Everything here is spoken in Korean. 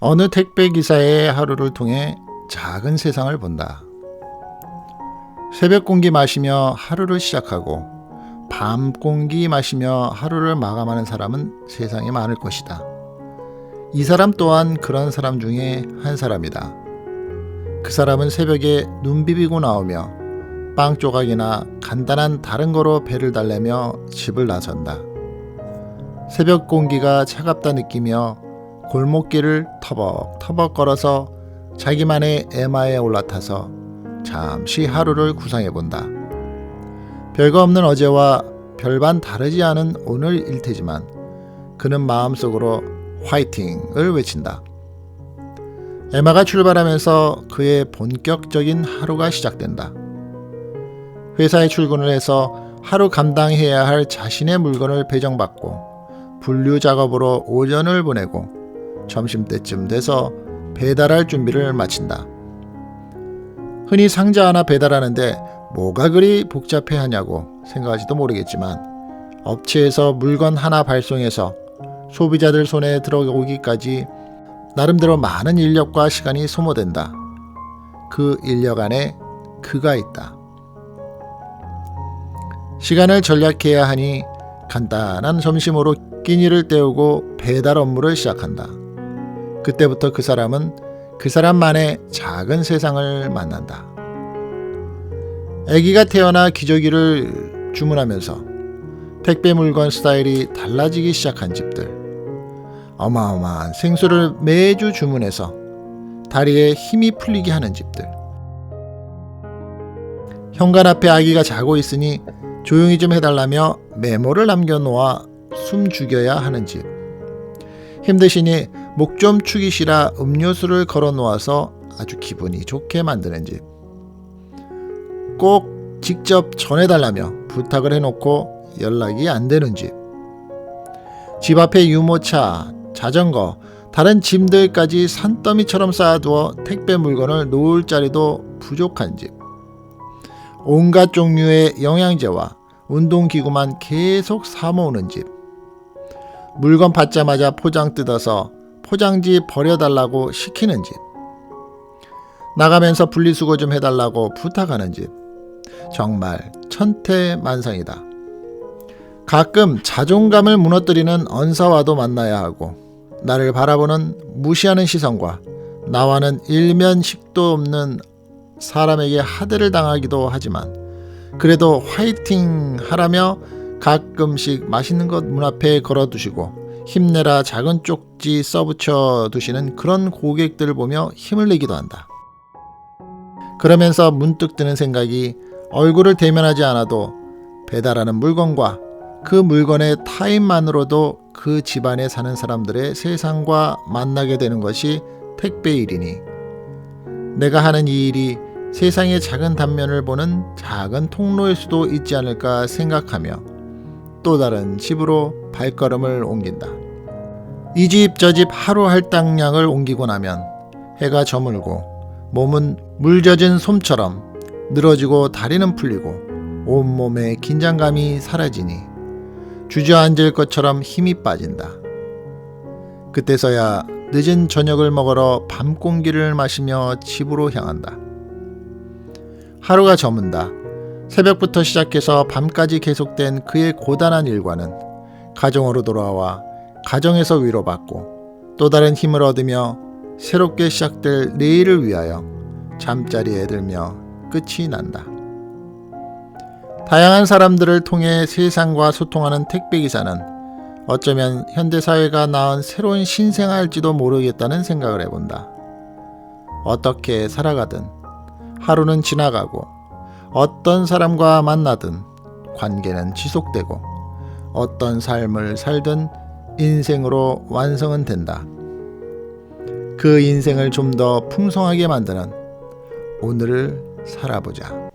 어느 택배 기사의 하루를 통해 작은 세상을 본다. 새벽 공기 마시며 하루를 시작하고 밤 공기 마시며 하루를 마감하는 사람은 세상에 많을 것이다. 이 사람 또한 그런 사람 중에 한 사람이다. 그 사람은 새벽에 눈 비비고 나오며 빵 조각이나 간단한 다른 거로 배를 달래며 집을 나선다. 새벽 공기가 차갑다 느끼며 골목길을 터벅터벅 걸어서 자기만의 에마에 올라타서 잠시 하루를 구상해 본다. 별거 없는 어제와 별반 다르지 않은 오늘 일 테지만 그는 마음속으로 화이팅을 외친다. 에마가 출발하면서 그의 본격적인 하루가 시작된다. 회사에 출근을 해서 하루 감당해야 할 자신의 물건을 배정받고 분류 작업으로 오전을 보내고 점심때쯤 돼서 배달할 준비를 마친다. 흔히 상자 하나 배달하는데 뭐가 그리 복잡해 하냐고 생각할지도 모르겠지만 업체에서 물건 하나 발송해서 소비자들 손에 들어오기까지 나름대로 많은 인력과 시간이 소모된다. 그 인력 안에 그가 있다. 시간을 전략해야 하니 간단한 점심으로 끼니를 때우고 배달 업무를 시작한다. 그때부터 그 사람은 그 사람만의 작은 세상을 만난다. 아기가 태어나 기저귀를 주문하면서 택배 물건 스타일이 달라지기 시작한 집들. 어마어마한 생수를 매주 주문해서 다리에 힘이 풀리게 하는 집들. 현관 앞에 아기가 자고 있으니 조용히 좀 해달라며 메모를 남겨놓아 숨 죽여야 하는 집. 힘드시니 목 좀 축이시라 음료수를 걸어 놓아서 아주 기분이 좋게 만드는 집. 꼭 직접 전해달라며 부탁을 해놓고 연락이 안 되는 집. 집 앞에 유모차, 자전거, 다른 짐들까지 산더미처럼 쌓아두어 택배 물건을 놓을 자리도 부족한 집. 온갖 종류의 영양제와 운동기구만 계속 사모으는 집. 물건 받자마자 포장 뜯어서 포장지 버려달라고 시키는 집. 나가면서 분리수거 좀 해달라고 부탁하는 집. 정말 천태만상이다. 가끔 자존감을 무너뜨리는 언사와도 만나야 하고 나를 바라보는 무시하는 시선과 나와는 일면식도 없는 사람에게 하대를 당하기도 하지만 그래도 화이팅 하라며 가끔씩 맛있는 것 문 앞에 걸어두시고 힘내라 작은 쪽지 써붙여 두시는 그런 고객들을 보며 힘을 내기도 한다. 그러면서 문득 드는 생각이 얼굴을 대면하지 않아도 배달하는 물건과 그 물건의 타임만으로도 그 집안에 사는 사람들의 세상과 만나게 되는 것이 택배 일이니 내가 하는 이 일이 세상의 작은 단면을 보는 작은 통로일 수도 있지 않을까 생각하며 또 다른 집으로 발걸음을 옮긴다. 이 집 저 집 하루 할당량을 옮기고 나면 해가 저물고 몸은 물 젖은 솜처럼 늘어지고 다리는 풀리고 온몸의 긴장감이 사라지니 주저앉을 것처럼 힘이 빠진다. 그때서야 늦은 저녁을 먹으러 밤 공기를 마시며 집으로 향한다. 하루가 저문다. 새벽부터 시작해서 밤까지 계속된 그의 고단한 일과는 가정으로 돌아와 가정에서 위로받고 또 다른 힘을 얻으며 새롭게 시작될 내일을 위하여 잠자리에 들며 끝이 난다. 다양한 사람들을 통해 세상과 소통하는 택배기사는 어쩌면 현대사회가 낳은 새로운 신생아일지도 모르겠다는 생각을 해본다. 어떻게 살아가든 하루는 지나가고 어떤 사람과 만나든 관계는 지속되고 어떤 삶을 살든 인생으로 완성은 된다. 그 인생을 좀 더 풍성하게 만드는 오늘을 살아보자.